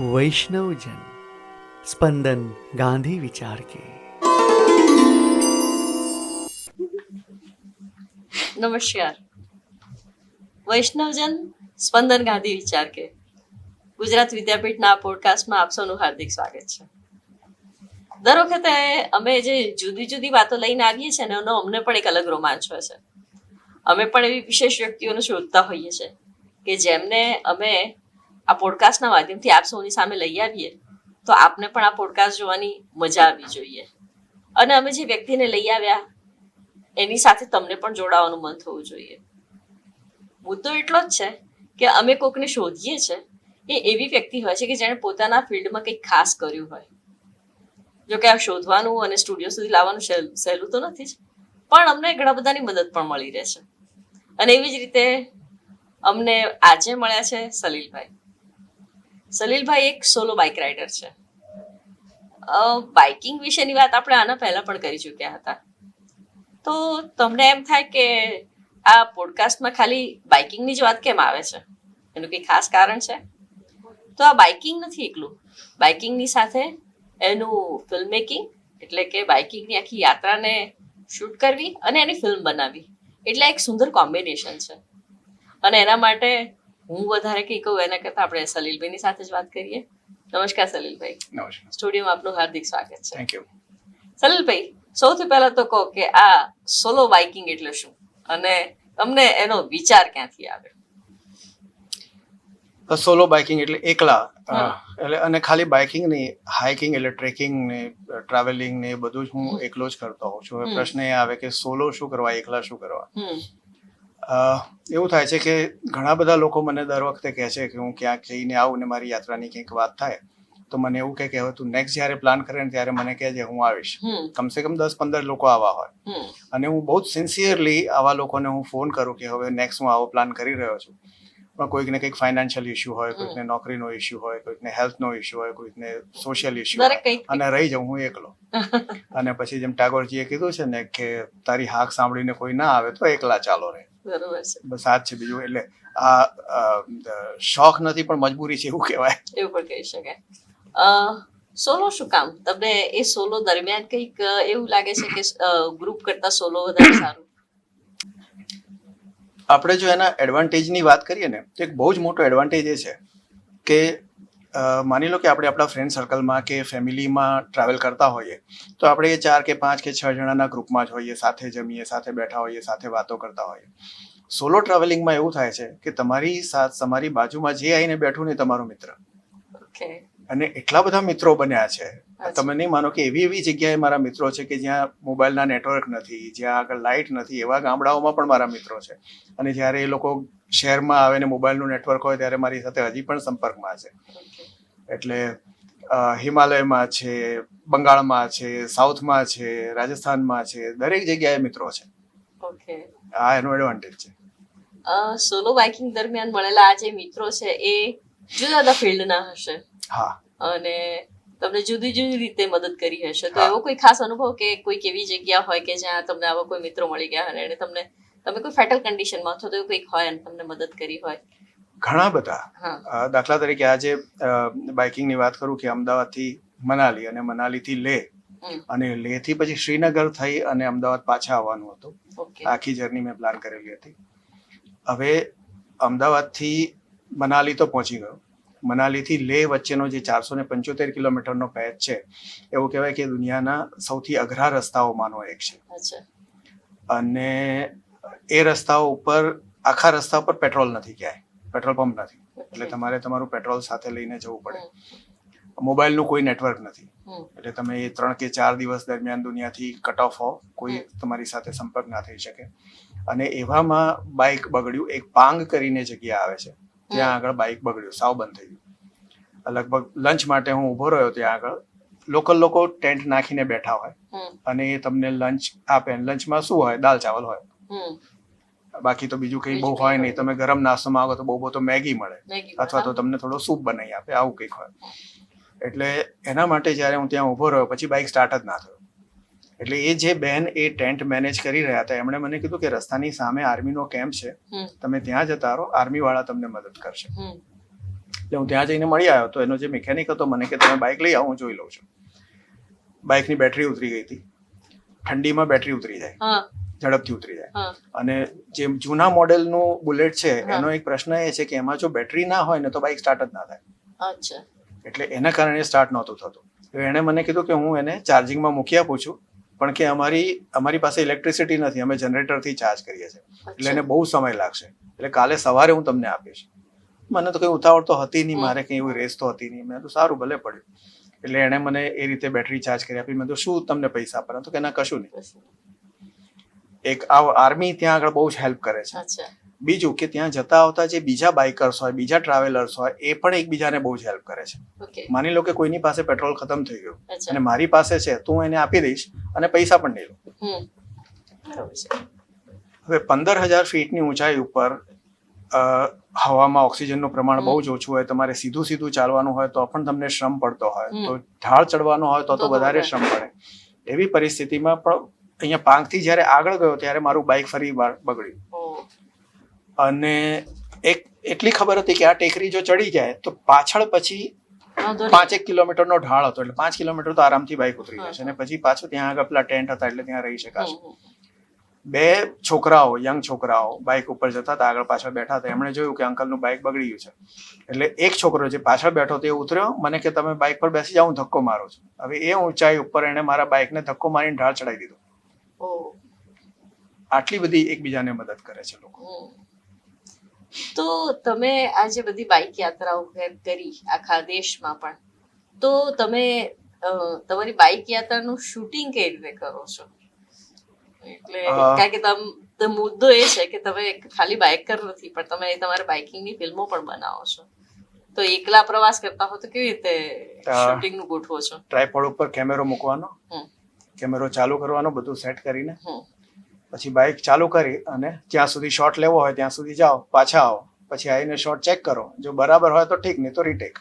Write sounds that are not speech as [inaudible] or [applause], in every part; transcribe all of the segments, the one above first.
વૈષ્ણવજન, સ્પંદન ગાંધી વિચાર કે. નમસ્કાર. વૈષ્ણવજન, સ્પંદન ગાંધી વિચાર કે. ગુજરાત વિદ્યાપીઠના પોડકાસ્ટમાં આપ સૌનું હાર્દિક સ્વાગત છે. દર વખતે અમે જે જુદી જુદી વાતો લઈને આવીએ છીએ ને, એનો અમને પણ એક અલગ રોમાંચ હોય છે. અમે પણ એવી વિશેષ વ્યક્તિઓને શોધતા હોઈએ છીએ કે જેમને અમે આ પોડકાસ્ટના માધ્યમથી આપ સૌની સામે લઈ આવીએ, તો આપને પણ આ પોડકાસ્ટ જોવાની મજા આવવી જોઈએ. અને અમે જે વ્યક્તિને લઈ આવ્યા, એની સાથે તમને પણ જોડાવાનું મન થવું જોઈએ. મુદ્દો એટલો જ છે કે અમે કોકને શોધીએ છે, એ એવી વ્યક્તિ હોય છે કે જેણે પોતાના ફિલ્ડમાં કંઈક ખાસ કર્યું હોય. જો કે આ શોધવાનું અને સ્ટુડિયો સુધી લાવવાનું સહેલું તો નથી જ, પણ અમને ઘણા બધાની મદદ પણ મળી રહે છે. અને એવી જ રીતે અમને આજે મળ્યા છે સલીલભાઈ. સલીલભાઈ એક સોલો બાઇક રાઇડર છે. બાઇકિંગ વિશેની વાત આપણે આના પહેલા પણ કરી ચૂક્યા હતા. તો તમને એમ થાય કે આ પોડકાસ્ટમાં ખાલી બાઇકિંગની જ વાત કેમ આવે છે? એનું કંઈ ખાસ કારણ છે? તો આ બાઇકિંગ નથી એકલું. બાઇકિંગની સાથે એનું ફિલ્મ મેકિંગ એટલે કે બાઇકિંગની આખી યાત્રાને શૂટ કરવી અને એની ફિલ્મ બનાવવી. એટલે એક સુંદર કોમ્બિનેશન છે. અને એના માટે હું વધારે કંઈ કહું એના કરતાં આપણે સલીલભાઈની સાથે જ વાત કરીએ. નમસ્કાર સલીલભાઈ. નમસ્કાર. સ્ટુડિયોમાં આપનું હાર્દિક સ્વાગત છે. થેન્ક યુ સલીલભાઈ સૌથી પહેલા તો કહો કે આ સોલો બાઇકિંગ એટલે શું? અને તમને એનો વિચાર ક્યાંથી આવ્યો? સોલો બાઇકિંગ એટલે એકલા એટલે અને ખાલી બાઇકિંગ નહીં હાઇકિંગ એટલે ટ્રેકિંગ ને ટ્રાવેલિંગ ને એ બધું જ હું એકલો જ કરતો હોઉં છું. પ્રશ્ન એ આવે કે સોલો શું કરવા એકલા શું કરવા? એવું થાય છે કે ઘણા બધા લોકો મને દર વખતે કહે છે કે હું ક્યાંક જઈને આવું ને મારી યાત્રાની કંઈક વાત થાય તો મને એવું કહે કે હવે તું નેક્સ્ટ જ્યારે પ્લાન કરે ને ત્યારે મને કહેજે હું આવીશ. કમસે કમ દસ પંદર લોકો આવા હોય. અને હું બહુ જ સિન્સિયરલી આવા લોકોને હું ફોન કરું કે હવે નેક્સ્ટ હું આવો પ્લાન કરી રહ્યો છું. પણ કોઈકને કંઈક ફાઇનાન્શિયલ ઇસ્યુ હોય કોઈકને નોકરીનો ઇસ્યુ હોય કોઈકને હેલ્થનો ઇસ્યુ હોય કોઈકને સોશિયલ ઇસ્યુ હોય. અને રહી જાઉં હું એકલો. [laughs] અને પછી જેમ ટાગોરજીએ કીધું છે ને કે તારી હાક સાંભળીને કોઈ ના આવે તો એકલા ચાલો રહે બરોબર છે. બસ આ જ છે બીજું એટલે આ શોખ નથી પણ મજબૂરી છે એવું કહેવાય. એવું પણ કહી શકાય. સોલો શું કામ? તમને એ સોલો દરમિયાન કંઈક એવું લાગે છે કે ગ્રુપ કરતા સોલો વધારે સારું? આપણે જો એના એડવાન્ટેજની વાત કરીએ ને તો એક બહુ જ મોટો એડવાન્ટેજ એ છે કે માની લો કે આપણે આપણા ફ્રેન્ડ સર્કલમાં કે ફેમિલીમાં ટ્રાવેલ કરતા હોઈએ તો આપણે ચાર કે પાંચ કે છ જણાના ગ્રુપમાં જ હોઈએ સાથે જમીએ સાથે બેઠા હોઈએ સાથે વાતો કરતા હોઈએ. સોલો ટ્રાવેલિંગમાં એવું થાય છે કે તમારી સાથ તમારી બાજુમાં જે આવીને બેઠું ને તમારો મિત્ર. અને એટલા બધા મિત્રો બન્યા છે. તમે નહીં માનો કે એવી એવી જગ્યાએ મારા મિત્રો છે કે જ્યાં મોબાઈલના નેટવર્ક નથી જ્યાં આગળ લાઇટ નથી એવા ગામડાઓમાં પણ મારા મિત્રો છે. અને જ્યારે એ લોકો શહેરમાં આવે ને મોબાઈલનું નેટવર્ક હોય ત્યારે મારી સાથે હજી પણ સંપર્કમાં છે. એટલે હિમાલયમાં છે બંગાળમાં છે સાઉથમાં છે રાજસ્થાનમાં છે દરેક જગ્યાએ મિત્રો છે. ઓકે. આ એનો એડવાન્ટેજ છે. સોલો બાઇકિંગ દરમિયાન મળેલા આ જે મિત્રો છે એ જુદા જુદા ફિલ્ડના હશે. હા. અને તમને જુદી જુદી રીતે મદદ કરી હશે. તો એવો કોઈ ખાસ અનુભવ કે કોઈક એવી જગ્યા હોય કે જ્યાં તમને આવા કોઈ મિત્રો મળી ગયા અને એને તમને તમે કોઈ ફેટલ કન્ડિશનમાં અથવા તો કંઈક હોય અને તમને મદદ કરી હોય? ઘણા બધા. દાખલા તરીકે આજે બાઇકિંગની વાત કરું કે અમદાવાદથી મનાલી અને મનાલીથી લેહ અને લેહથી પછી શ્રીનગર થઈ અને અમદાવાદ પાછા આવવાનું હતું. આખી જર્ની મેં પ્લાન કરેલી હતી. હવે અમદાવાદથી મનાલી તો પહોંચી ગયો. મનાલીથી લેહ વચ્ચેનો જે ચારસો ને પંચોતેર કિલોમીટરનો પેચ છે એવું કહેવાય કે દુનિયાના સૌથી અઘરા રસ્તાઓમાંનો એક છે. અને એ રસ્તાઓ ઉપર આખા રસ્તા ઉપર પેટ્રોલ નથી ક્યાંય. પેટ્રોલ પંપ નથી. એટલે તમારે તમારું પેટ્રોલ સાથે લઈને જવું પડે. મોબાઈલનું કોઈ નેટવર્ક નથી. એટલે તમે એ ત્રણ કે ચાર દિવસ દરમિયાન દુનિયાથી કટ ઓફ હો કોઈ તમારી સાથે સંપર્ક ના થઈ શકે. અને એવામાં બાઇક બગડ્યું એક પાંગ કરીને જગ્યા આવે છે. ત્યાં આગળ બાઇક બગડ્યું સાવ બંધ થઈ ગયું. લગભગ લંચ માટે હું ઊભો રહ્યો ત્યાં આગળ. લોકલ લોકો ટેન્ટ નાખીને બેઠા હોય. અને એ તમને લંચ આપે. લંચમાં શું હોય? દાલ ચાવલ હોય. બાકી તો બીજું કંઈ બહુ હોય નહીં. તમે ગરમ નાસ્તો માંગો તો બહુ બહુ તો મેગી મળે. અથવા તો તમને થોડો સૂપ બનાવી આપે આવું કંઈક હોય. એટલે એના માટે જ્યારે હું ત્યાં ઊભો રહ્યો પછી બાઇક સ્ટાર્ટ જ ના થયો. એટલે એ જે બેન એ ટેન્ટ મેનેજ કરી રહ્યા હતા એમણે મને કીધું કે રસ્તાની સામે આર્મીનો કેમ્પ છે. તમે ત્યાં જતા રહો આર્મી વાળા તમને મદદ કરશે. એટલે હું ત્યાં જઈને મળી આવ્યો. તો એનો જે મિકેનિક હતો મને કે તમે બાઇક લઈ આવો હું જોઈ લઉં છું. બાઇકની બેટરી ઉતરી ગઈ હતી. ઠંડીમાં બેટરી ઉતરી જાય. ઝડપથી ઉતરી જાય. અને જે જૂના મોડેલનું બુલેટ છે એનો એક પ્રશ્ન એ છે કે એમાં જો બેટરી ના હોય ને તો બાઇક સ્ટાર્ટ જ ના થાય. એટલે એના કારણે સ્ટાર્ટ નહોતું થતું. તો એણે મને કીધું કે હું એને ચાર્જિંગમાં મૂકી આપું છું પણ કે અમારી અમારી પાસે ઇલેક્ટ્રિસિટી નથી અમે જનરેટરથી ચાર્જ કરીએ છીએ. એટલે એને બહુ સમય લાગશે. એટલે કાલે સવારે હું તમને આપીશ. મને તો કંઈ ઉતાવળ તો હતી નહીં મારે કંઈ એવી રેસ તો હતી નહીં. મેં તો સારું ભલે પડ્યું. એટલે એણે મને એ રીતે બેટરી ચાર્જ કરી આપી. મેં તો શું તમને પૈસા આપવાના? તો કે ના કશું નહીં. એક આ આર્મી ત્યાં આગળ બહુ જ હેલ્પ કરે છે. બીજું કે ત્યાં જતા આવતા જે બીજા બાઇકર્સ હોય બીજા ટ્રાવેલર્સ હોય એ પણ એકબીજાને બહુ જ હેલ્પ કરે છે. માની લો કે કોઈની પાસે પેટ્રોલ ખતમ થઈ ગયું અને મારી પાસે છે તો હું એને આપી દઈશ અને પૈસા પણ લઈ લઉં હવે પંદર હજાર ફીટની ઊંચાઈ ઉપર અ, હવામાં ઓક્સિજનનું પ્રમાણ બહુ જ ઓછું હોય તમારે સીધું સીધું ચાલવાનું હોય તો પણ તમને શ્રમ પડતો હોય. તો ઢાળ ચડવાનો હોય તો તો વધારે. શ્રમ પડે. એવી પરિસ્થિતિમાં પણ અહીંયા પાંખથી જ્યારે આગળ ગયો ત્યારે મારું બાઇક ફરી બગડ્યું. અને એક એટલી ખબર હતી કે આ ટેકરી જો ચડી જાય તો પાછળ પછી પાંચ એક પાંચેક કિલોમીટરનો ઢાળ હતો. એટલે પાંચ કિલોમીટર તો આરામથી બાઇક ઉતરી જશે. અને પછી પાછું ત્યાં આગળ પેલા ટેન્ટ હતા એટલે ત્યાં રહી શકાશે. બે છોકરાઓ યંગ છોકરાઓ બાઇક ઉપર જતા હતા. આગળ પાછળ બેઠા હતા. એમણે જોયું કે અંકલનું બાઇક બગડી ગયું છે. એટલે એક છોકરો જે પાછળ બેઠો તે ઉતર્યો. મને કે તમે બાઇક પર બેસી જાઓ હું ધક્કો મારું છું. હવે એ ઊંચાઈ ઉપર એણે મારા બાઇકને ધક્કો મારીને ઢાળ ચડાવી દીધો. આટલી બધી એકબીજાને મદદ કરે છે લોકો. તો તમે આ જે બધી બાઇક યાત્રાઓ કરી આખા દેશમાં પણ તો તમે તમારી બાઇક યાત્રાનું શૂટિંગ કઈ રીતે કરો છો? એટલે કારણ કે તમ મુદ્દો એ છે કે તમે ખાલી બાઇકર નથી પણ તમે તમારા બાઇકિંગની ફિલ્મો પણ બનાવો છો. તો એકલા પ્રવાસ કરતા હો તો કેવી રીતે શૂટિંગ શૂટિંગનું ગોઠવો છો? ટ્રાયપોડ ઉપર કેમેરો મૂકવાનો. કેમેરો ચાલુ કરવાનો બધું સેટ કરીને. પછી બાઇક ચાલુ કરી અને જ્યાં સુધી શોટ લેવો હોય ત્યાં સુધી જાઓ પાછા આવો. પછી આવીને શોટ ચેક કરો. જો બરાબર હોય તો ઠીક નહીં તો રીટેક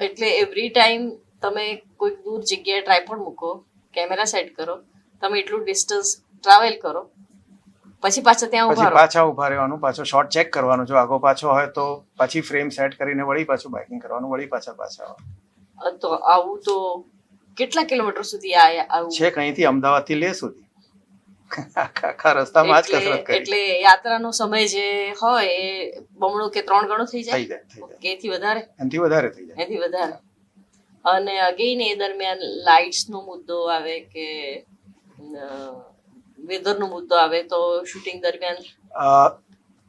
એટલે એવરી ટાઈમ તમે કોઈક દૂર જગ્યાએ ટ્રાયપોડ મૂકો કેમેરા સેટ કરો તમે એટલું ડિસ્ટન્સ ટ્રાવેલ કરો પછી પાછા ત્યાં ઊભા રહો. પાછા ઊભા રહેવાનું પાછો શોટ ચેક કરવાનો. જો આગો પાછો હોય તો પછી ફ્રેમ સેટ કરીને વળી પાછું બાઇકિંગ કરવાનું વળી પાછા પાછા આવવાનું. તો આવું તો કેટલા કિલોમીટર સુધી આ આવું? છેક અહીંથી અમદાવાદથી લે સુધી. આખા રસ્તામાં આજ કસરત કરી. એટલે યાત્રાનો સમય જે હોય એ બમણો કે ત્રણ ગણો થઈ થઈ જાય થઈ જાય. એથી વધારે? એનાથી વધારે થઈ જાય. એથી વધારે. અને અગેન એ દરમિયાન લાઇટ્સ નો મુદ્દો આવે કે વેધર નો મુદ્દો આવે તો શૂટિંગ દરમિયાન?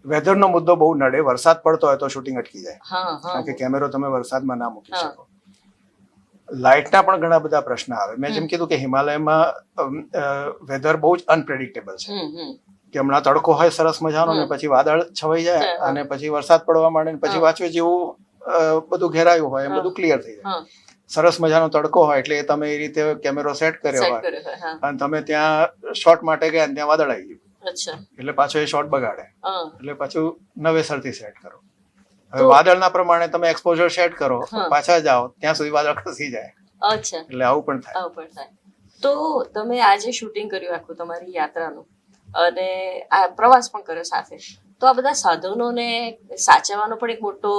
વેધરનો મુદ્દો બહુ નડે. વરસાદ પડતો હોય તો શૂટિંગ અટકી જાય. હા કારણ કે કેમેરો તમે વરસાદમાં ના મૂકી શકો. લાઇટના પણ ઘણા બધા પ્રશ્ન આવે. મેં જેમ કીધું કે હિમાલયમાં વેધર બહુ જ અનપ્રેડિક્ટેબલ છે. કે હમણાં તડકો હોય સરસ મજાનો ને પછી વાદળ છવાઈ જાય અને પછી વરસાદ પડવા માંડે પછી. વાંચવે જેવું બધું ઘેરાયું હોય એમ બધું ક્લિયર થઈ જાય. સરસ મજાનો તડકો હોય એટલે એ તમે એ રીતે કેમેરો સેટ કર્યો હોય. અને તમે ત્યાં શોટ માટે ગયા ત્યાં વાદળ આવી ગયું એટલે પાછો એ શોટ બગાડે. એટલે પાછું નવેસરથી સેટ કરો. હવે વાદળના પ્રમાણે તમે એક્સપોઝર સેટ કરો પાછા જાઓ ત્યાં સુધી વાદળ ખસી જાય. અચ્છા. એટલે આવું પણ થાય. આવું પણ થાય. તો તમે આજે શૂટિંગ કર્યું આખું તમારી યાત્રાનું અને આ પ્રવાસ પણ કર્યો સાથે. તો આ બધા સાધનોને સાચવવાનો પણ એક મોટો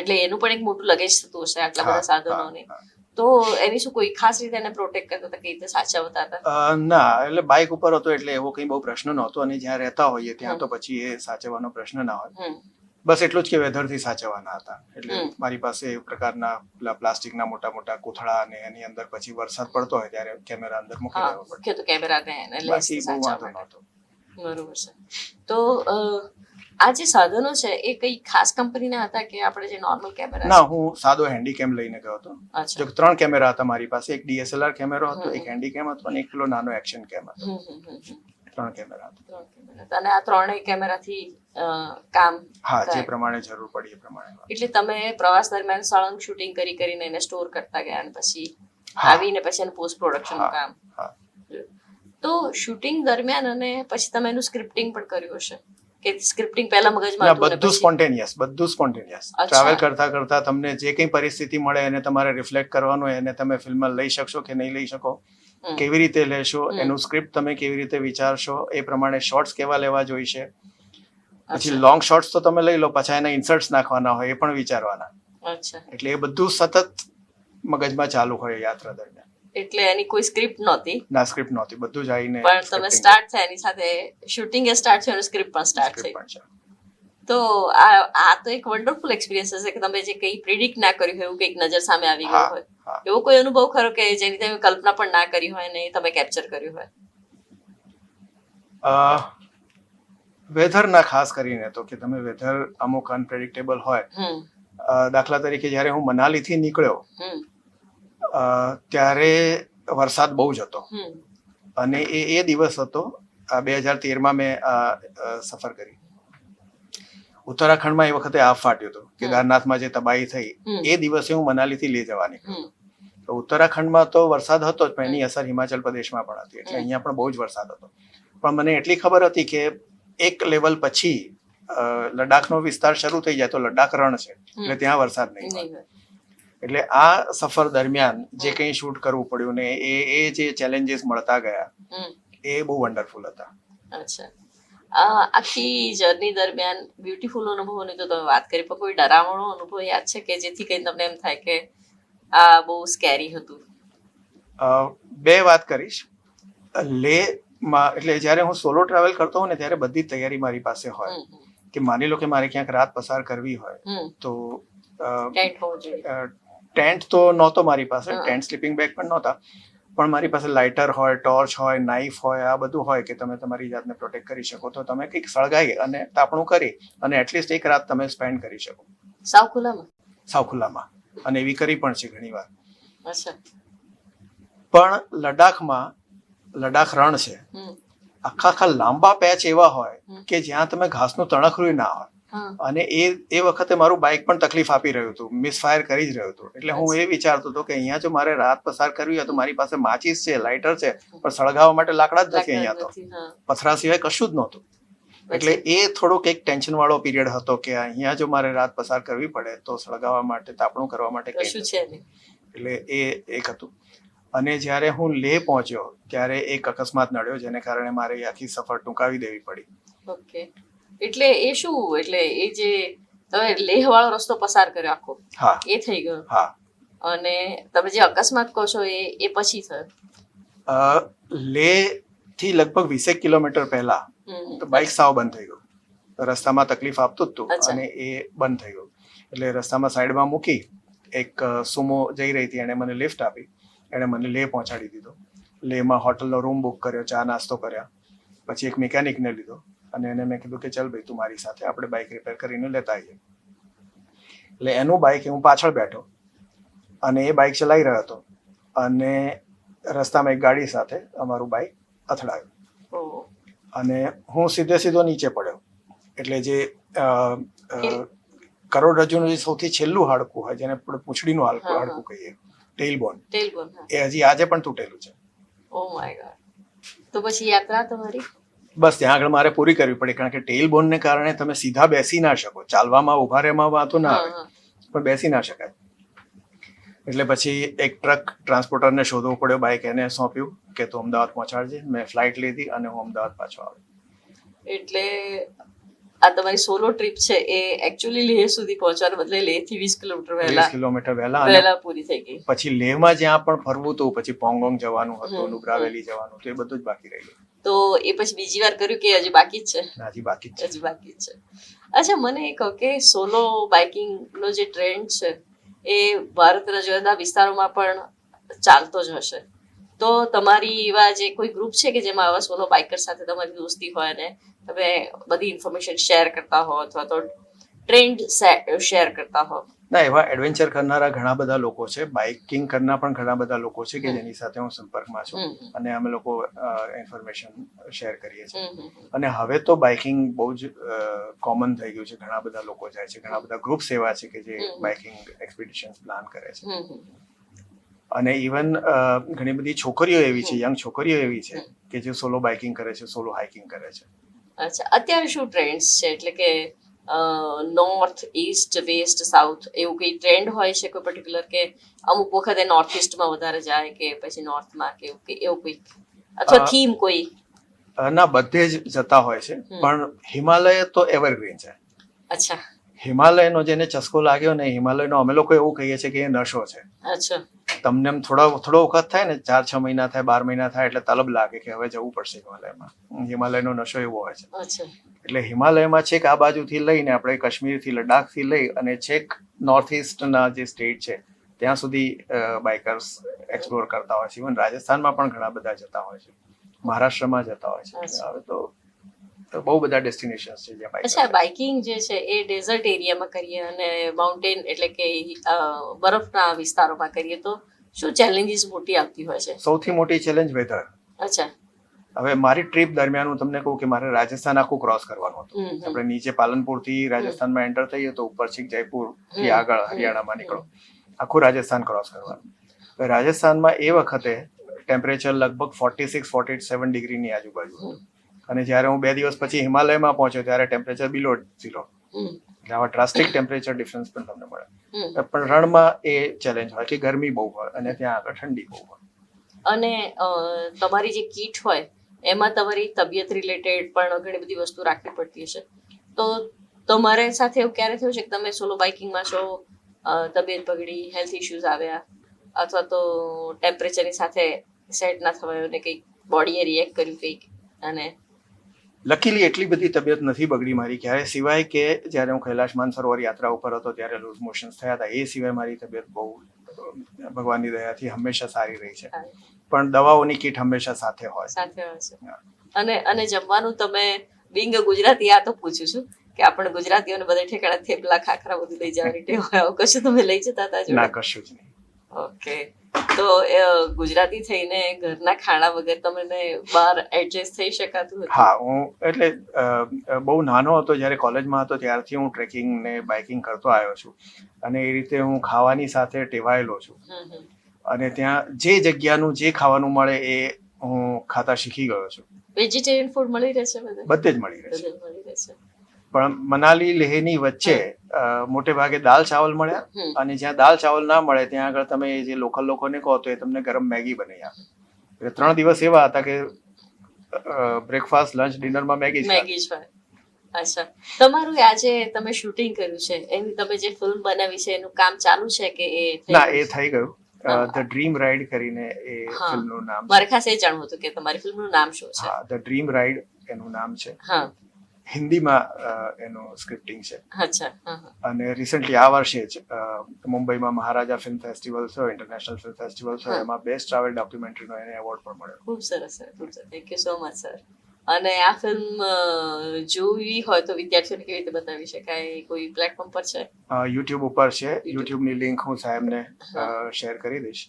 એટલે એનું પણ એક મોટું લગેજ થતું હશે આટલા બધા સાધનોને. તો એની શું કોઈ ખાસ રીતે એને પ્રોટેક્ટ કરતા હતા કઈ રીતે સાચવતા હતા? ના એટલે બાઇક ઉપર હતો એટલે એવો કઈ બહુ પ્રશ્ન નહોતો અને જ્યાં રહેતા હોઈએ ત્યાં તો પછી એ સાચવવાનો પ્રશ્ન ના હોય. બસ એટલું જ કે વેધરથી સાચવવાના હતા. એટલે મારી પાસે એ પ્રકારના પેલા પ્લાસ્ટિકના મોટા મોટા કોથળા અને એની અંદર પછી વરસાદ પડતો હોય ત્યારે કેમેરા અંદર મૂકી દેવો પડે. તો કેમેરાને બાકી બહુ વાંધો નહોતો. બરોબર છે. તો આ જે સાધનો છે એ કઈ ખાસ કંપનીના હતા કે આપણે જે નોર્મલ કેમેરા ના હું સાદો હેન્ડીકેમ લઈને ગયો હતો. જો ત્રણ કેમેરા હતા મારી પાસે. એક ડીએસએલઆર કેમેરો હતો એક હેન્ડીકેમ હતો અને એક પેલો નાનો એક્શન કેમેરા હતા. ત્રણ કેમેરા હતા. અને આ ત્રણેય કેમેરાથી કામ હા જે પ્રમાણે જરૂર પડી એ પ્રમાણે એટલે તમે પ્રવાસ દરમિયાન સળંગ શૂટિંગ કરી કરીને એને સ્ટોર કરતા ગયા અને પછી આવીને પછી એનું પોસ્ટ પ્રોડક્શન કામ. તો શૂટિંગ દરમિયાન અને પછી તમે એનું સ્ક્રિપ્ટિંગ પણ કર્યું હશે? કે સ્ક્રિપ્ટિંગ પહેલા મગજમાં બધું સ્પોન્ટેનિયસ બધું સ્પોન્ટેનિયસ. ટ્રાવેલ કરતા કરતા તમને જે કંઈ પરિસ્થિતિ મળે એને તમારે રિફ્લેક્ટ કરવાનું હોય એને તમે ફિલ્મમાં લઈ શકશો કે નહીં લઈ શકો. કેવી રીતે લેશો એનું સ્ક્રિપ્ટ તમે કેવી રીતે વિચારશો એ પ્રમાણે શોર્ટ્સ કેવા લેવા જોઈશે? પછી લોંગ શોર્ટ્સ તો તમે લઈ લો પાછા એના ઇન્સર્ટ્સ નાખવાના હોય એ પણ વિચારવાના. એટલે એ બધું સતત મગજમાં ચાલુ હોય યાત્રા દરમિયાન. એટલે એની કોઈ સ્ક્રિપ્ટ નહોતી? ના સ્ક્રિપ્ટ નહોતી. બધું જ આવીને પણ તમે સ્ટાર્ટ થાય એની સાથે શૂટિંગ એ સ્ટાર્ટ થયું સ્ક્રિપ્ટ પણ સ્ટાર્ટ થઈ. તો આ આ તો એક વન્ડરફુલ એક્સપિરિયન્સ હશે કે તમે જે કંઈ પ્રિડિક્ટ ના કર્યું હોય એવું કંઈક નજર સામે આવી ગયું હોય. એવો કોઈ અનુભવ ખરો કે જેની તમે કલ્પના પણ ના કરી હોય ને તમે કેપ્ચર કર્યું હોય? વેધરના ખાસ કરીને તો કે તમે વેધર અમુક અનપ્રેડિક્ટેબલ હોય. દાખલા તરીકે જ્યારે હું મનાલીથી નીકળ્યો ત્યારે વરસાદ બહુ જ હતો. અને એ એ દિવસ હતો બે હજાર તેરમાં મેં આ, સફર કરી. ઉત્તરાખંડમાં એ વખતે આફ ફાટ્યું હતું. કેદારનાથમાં જે તબાહી થઈ એ દિવસે હું મનાલીથી લઈ જવાની નીકળ્યો તો ઉત્તરાખંડમાં તો વરસાદ હતો જ પણ એની અસર હિમાચલ પ્રદેશમાં પણ હતી. એટલે. અહીંયા પણ બહુ જ વરસાદ હતો. પણ મને એટલી ખબર હતી કે એક લેવલ પછી લડાખનો વિસ્તાર શરૂ થઈ જાય તો લડાખ રણ છે. એટલે ત્યાં વરસાદ નહીં હોય. એટલે આ સફર દરમિયાન જે કંઈ શૂટ કરવું પડ્યું ને એ એ જે ચેલેન્જીસ મળતા ગયા એ બહુ વન્ડરફુલ હતા. અચ્છા. આ આખી જર્ની દરમિયાન બ્યુટીફુલ અનુભવોની તો તમે વાત કરી પણ કોઈ ડરામણો અનુભવ યાદ છે કે જેથી કરીને તમને એમ થાય કે આ બહુ સ્કેરી હતું? બે વાત કરીશ. લેહમાં એટલે જ્યારે હું સોલો ટ્રાવેલ કરતો હોઉં ને ત્યારે બધી તૈયારી મારી પાસે હોય. કે માની લો કે મારે ક્યાંક રાત પસાર કરવી હોય તો ટેન્ટ તો નહોતો મારી પાસે ટેન્ટ સ્લીપિંગ બેગ પણ નહોતા. પણ મારી પાસે લાઇટર હોય ટોર્ચ હોય નાઇફ હોય આ બધું હોય કે તમે તમારી જાતને પ્રોટેક્ટ કરી શકો. તો તમે કંઈક સળગાઈ અને તાપણું કરી અને એટલીસ્ટ એક રાત તમે સ્પેન્ડ કરી શકો. સાવ ખુલ્લામાં? સાવ ખુલ્લામાં. અને એવી કરી પણ છે ઘણી વાર પણ લડાખમાં લડાખ રણ છે. આખા આખા લાંબા પેચ એવા હોય કે જ્યાં તમે ઘાસનું તણખરું ના હોય. અને એ એ વખતે મારું બાઇક પણ તકલીફ આપી રહ્યું હતું. મિસફાયર કરી જ રહ્યું હતું. એટલે હું એ વિચારતો હતો કે અહીંયા જો મારે રાત પસાર કરવી હોય તો મારી પાસે માચીસ છે લાઇટર છે પણ સળગાવવા માટે લાકડા જ નથી અહીંયા તો. પથરા સિવાય કશું જ નહોતું. એટલે એ થોડોક એક ટેન્શન વાળો પીરિયડ હતો કે અહીંયા જો મારે રાત પસાર કરવી પડે તો સળગાવવા માટે તાપણું કરવા માટે કશું. છે એટલે એ એક હતું. અને જ્યારે હું લેહ પહોંચ્યો ત્યારે એક અકસ્માત નડ્યો જેને કારણે મારે આખી સફર ટૂંકાવી દેવી પડી. ઓકે. એટલે એ શું એટલે એ જે તમે લેહ વાળો રસ્તો પસાર કર્યો આખો એ થઈ ગયો. હા. અને તમે જે અકસ્માત કહો છો એ એ પછી થયો. લેહથી લગભગ વીસેક કિલોમીટર પહેલા બાઇક સાવ બંધ થઈ ગયું. રસ્તામાં તકલીફ આપતું હતું અને એ બંધ થઈ ગયું. એટલે રસ્તામાં સાઈડમાં મૂકી એક સુમો જઈ રહી હતી એણે મને લિફ્ટ આપી. એણે મને લેહ પહોંચાડી દીધો. લેહમાં હોટલનો રૂમ બુક કર્યો ચા નાસ્તો કર્યા. પછી એક મિકેનિકને લીધો. અને એને મેં કીધું કે ચાલ ભાઈ તું મારી સાથે આપણે બાઇક રિપેર કરીને લેતા આવીએ. એટલે એનું બાઇક હું પાછળ બેઠો અને એ બાઇક ચલાવી રહ્યો હતો અને રસ્તામાં એક ગાડી સાથે અમારું બાઇક અથડાયું. અને હું સીધે સીધો નીચે પડ્યો. એટલે જે કરોડરજ્જુનું જે સૌથી છેલ્લું હાડકું હોય જેને આપણે પૂંછડીનું હાડકું. હાડકું કહીએ ટેલ બોન એ હજી આજે પણ તૂટેલું છે. Oh my God. તો પછી યાત્રા તમારી? બસ ત્યાં આગળ મારે પૂરી કરવી પડી કારણ કે ટેલ બોનને કારણે તમે સીધા બેસી ના શકો. ચાલવામાં ઊભા રહેવા વાતો ના આવે પણ બેસી ના શકાય. એટલે પછી એક ટ્રક ટ્રાન્સપોર્ટરને શોધવો પડ્યો બાઇક એને સોંપ્યું કે તું અમદાવાદ પહોંચાડજે. મેં ફ્લાઇટ લીધી અને હું અમદાવાદ પાછો આવ્યો. એટલે આ તમારી સોલો ટ્રીપ છે એ એકચ્યુઅલી લેહ સુધી પહોંચવાને બદલે લેહથી વીસ કિલોમીટર વહેલા કિલોમીટર વહેલા વહેલા પૂરી થઈ ગઈ. પછી લેહમાં જ્યાં પણ ફરવું હતું પછી પોંગોંગ જવાનું હતું નુબ્રા વેલી જવાનું હતું એ બધું જ બાકી રહી ગયું તો એ પછી બીજી વાર કર્યું કે હજી બાકી જ છે? હજી બાકી છે. હજી બાકી છે. અચ્છા મને એ કહો કે સોલો બાઇકિંગ નો જે ટ્રેન્ડ છે એ ભારતના જુદા વિસ્તારોમાં પણ ચાલતો જ હશે. તો તમારી એવા જે કોઈ ગ્રુપ છે કે જેમાં આવા સોલો બાઇકર સાથે તમારી દોસ્તી હોય ને તમે બધી ઇન્ફોર્મેશન શેર કરતા હો અથવા તો ટ્રેન્ડ શેર કરતા હો. ના એવા એડવેન્ચર કરનારા ઘણા બધા લોકો છે. બાઇકિંગ કરનાર પણ ઘણા બધા લોકો છે કે જેની સાથે હું સંપર્કમાં છું. અને અમે લોકો ઇન્ફોર્મેશન શેર કરીએ છીએ. અને હવે તો બાઇકિંગ બહુ જ કોમન થઈ ગયું છે. ઘણા બધા લોકો જાય છે. ઘણા બધા ગ્રુપ્સ એવા છે કે જે બાઇકિંગ એક્સપિડિશન પ્લાન કરે છે. અને ઇવન ઘણી બધી છોકરીઓ એવી છે યંગ છોકરીઓ એવી છે કે જે સોલો બાઇકિંગ કરે છે સોલો હાઇકિંગ કરે છે. અચ્છા અત્યારે શું ટ્રેન્ડ્સ છે? એટલે કે નોર્થ ઈસ્ટ વેસ્ટ સાઉથ એવું કંઈ ટ્રેન્ડ હોય છે કોઈ પર્ટિક્યુલર કે અમુક વખતે નોર્થ ઈસ્ટમાં વધારે જાય કે પછી નોર્થમાં કે એવું એવું કોઈ? અથવા થીમ કોઈ? ના બધે જ જતા હોય છે પણ હિમાલય તો એવરગ્રીન છે. અચ્છા. હિમાલયનો જેને ચસ્કો લાગ્યો ને હિમાલયનો અમે લોકો એવું કહીએ છીએ કે એ નશો છે. અચ્છા. તમને એમ થોડો થોડો વખત થાય ને ચાર છ મહિના થાય બાર મહિના થાય એટલે તલબ લાગે કે હવે જવું પડશે હિમાલયમાં. હિમાલયનો નશો એવો હોય છે. અચ્છા. એટલે હિમાલયમાં છેક આ બાજુથી લઈને આપણે કાશ્મીરથી લદ્દાખથી લઈ અને છેક નોર્થ ઇસ્ટના જે સ્ટેટ છે ત્યાં સુધી બાઇકર્સ એક્સપ્લોર કરતા હોય છે. ઇવન રાજસ્થાનમાં પણ ઘણા બધા જતા હોય છે. મહારાષ્ટ્રમાં જતા હોય છે. હવે તો તો બહુ બધા ડેસ્ટિનેશન્સ છે જ્યાં અચ્છા બાઇકિંગ જે છે એ ડેઝર્ટ એરિયામાં કરીએ અને માઉન્ટેન એટલે કે બરફના વિસ્તારોમાં કરીએ તો શું ચેલેન્જીસ મોટી આવતી હોય છે? સૌથી મોટી ચેલેન્જ વેધર અચ્છા. હવે મારી ટ્રીપ દરમિયાન હું તમને કહું કે મારે રાજસ્થાન આખું ક્રોસ કરવાનું હતું. આપણે નીચે પાલનપુરથી રાજસ્થાનમાં એન્ટર થઈએ તો ઉપર છેક જયપુરથી આગળ હરિયાણામાં નીકળો. આખું રાજસ્થાન ક્રોસ કરવાનું. રાજસ્થાનમાં એ વખતે ટેમ્પરેચર લગભગ ફોર્ટી સિક્સ ફોર્ટી સેવન ડિગ્રીની આજુબાજુ. અને જ્યારે હું બે દિવસ પછી હિમાલયમાં પહોંચ્યો ત્યારે ટેમ્પરેચર બિલો ઝીરો એટલે આવા ડ્રાસ્ટિક ટેમ્પરેચર ડિફરન્સ પણ તમને મળે. પણ રણમાં એ ચેલેન્જ હોય કે ગરમી બહુ હોય અને ત્યાં આગળ ઠંડી બહુ હોય. અને તમારી જે કીટ હોય એમાં તમારી તબિયત રિલેટેડ પણ ઘણી બધી વસ્તુ રાખવી પડતી હશે. તો તમારે સાથે એવું ક્યારે થયું છે કે તમે સોલો બાઇકિંગમાં છો તબિયત બગડી હેલ્થ ઇશ્યુઝ આવ્યા? અથવા તો ટેમ્પરેચરની સાથે સેટ ના થવાયો ને કંઈક બોડીએ રિએક્ટ કર્યું કંઈક અને? લકીલી એટલી બધી તબિયત નથી બગડી મારી ક્યારે સિવાય કે જ્યારે હું કૈલાશ માનસરોવર યાત્રા ઉપર હતો ત્યારે લૂઝ મોશન્સ થયા હતા. એ સિવાય મારી તબિયત બહુ ભગવાનની દયાથી હંમેશા સારી રહી છે. પણ દવાઓની કીટ હંમેશા સાથે હોય. સાથે હોય છે. અને અને જમવાનું તમે બિંગ ગુજરાતી આ તો પૂછું છું કે આપણે ગુજરાતીઓને બધા ઠેકાણા થેપલા ખાખરા બધું લઈ જવાની ટેવ હોય આવું કશું તમે લઈ જતા હતા ના કશું જ નહીં. ઓકે. તો ગુજરાતી થઈને ઘરના ખાણા વગર તમને બહાર એડજસ્ટ થઈ શકાતું હતું? હા હું એટલે બહુ નાનો હતો જ્યારે કોલેજમાં હતો ત્યારથી હું ટ્રેકિંગ ને બાઇકિંગ કરતો આવ્યો છું. અને એ રીતે હું ખાવાની સાથે ટેવાયેલો છું. અને ત્યાં જે જગ્યાનું જે ખાવાનું મળે એ હું ખાતા શીખી ગયો છું. વેજીટેરિયન ફૂડ મળી રહેશે બધે જ મળી રહે છે રહેશે. પણ મનાલી લેહની વચ્ચે મોટે ભાગે દાલ ચાવલ મળ્યા અને જ્યાં દાલ ચાવલ ના મળે ત્યાં આગળ તમે જે લોકલ લોકોને કહો તો એ તમને ગરમ મેગી બનાવી આપે. એટલે ત્રણ દિવસ એવા હતા કે બ્રેકફાસ્ટ લંચ ડિનરમાં મેગી મેગી જ અચ્છા. તમારું આજે તમે શૂટિંગ કર્યું છે. એની તમે જે ફિલ્મ બનાવી છે એનું કામ ચાલુ છે કે એ ના એ થઈ ગયું. ધ ડ્રીમ રાઇડ કરીને એ. ફિલ્મનું નામ મારે ખાસ એ જાણવું હતું કે તમારી ફિલ્મનું નામ શું છે? ધ ડ્રીમ રાઇડ એનું નામ છે. હા. હિન્દીમાં એનું સ્ક્રિપ્ટિંગ છે. અને રિસન્ટલી આ વર્ષે જ મુંબઈમાં મહારાજા ફિલ્મ ફેસ્ટિવલ છે ઇન્ટરનેશનલ ફિલ્મ ફેસ્ટિવલ છે એમાં બેસ્ટ ટ્રાવેલ ડોક્યુમેન્ટરીનો એને એવોર્ડ પણ મળ્યો. ખૂબ સરસ સર ખૂબ સરસ. Thank you so much sir અને આ ફિલ્મ જોવી હોય તો વિદ્યાર્થીઓને કેવી રીતે બતાવી શકાય? કોઈ પ્લેટફોર્મ પર છે? યુટ્યુબ ઉપર છે. યુટ્યુબની લિંક હું સાહેબને શેર કરી દઈશ.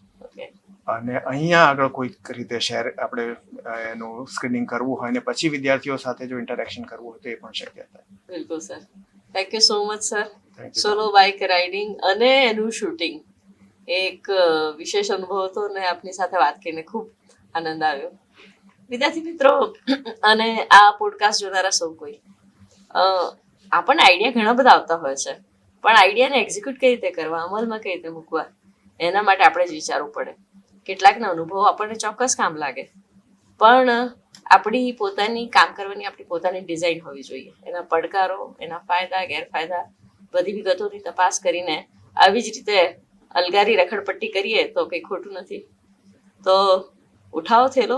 અને અહીંયા આગળ કોઈક રીતે શેર આપણે એનું સ્ક્રીનિંગ કરવું હોય ને પછી વિદ્યાર્થીઓ સાથે જો ઇન્ટરેક્શન કરવું હોય તો એ પણ શક્ય થાય. બિલકુલ sir thank you so much sir solo bike riding અને એનું શૂટિંગ એક વિશેષ અનુભવ હતો અને આપની સાથે વાત કરીને ખૂબ આનંદ આવ્યો. વિદ્યાર્થી મિત્રો, અને આ પોડકાસ્ટ જોનારા સૌ કોઈ. આપણને આઈડિયા ઘણા બધા આવતા હોય છે, પણ આઈડિયાને એક્ઝિક્યુટ કઈ રીતે કરવા, અમલમાં કઈ રીતે મૂકવા, એના માટે આપણે જ વિચારવું પડે. કેટલાકના અનુભવો આપણને ચોક્કસ કામ લાગે, પણ આપણી પોતાની કામ કરવાની આપણી પોતાની ડિઝાઇન હોવી જોઈએ. એના પડકારો, એના ફાયદા, ગેરફાયદા, બધી વિગતોની તપાસ કરીને આવી જ રીતે અલગારી રખડપટ્ટી કરીએ તો કંઈ ખોટું નથી. તો ઉઠાવો થેલો.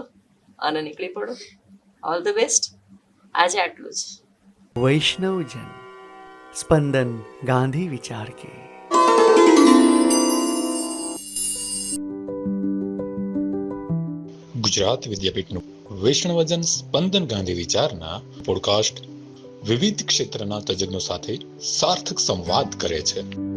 અને નીકળી પડો. ઓલ ધ બેસ્ટ આજે આટલું જ. વૈષ્ણવજન સ્પંદન ગાંધી વિચાર કે. ગુજરાત વિદ્યાપીઠનું વૈષ્ણવજન સ્પંદન ગાંધી વિચારના પોડકાસ્ટ વિવિધ ક્ષેત્રના તજજ્ઞો સાથે સાર્થક સંવાદ કરે છે.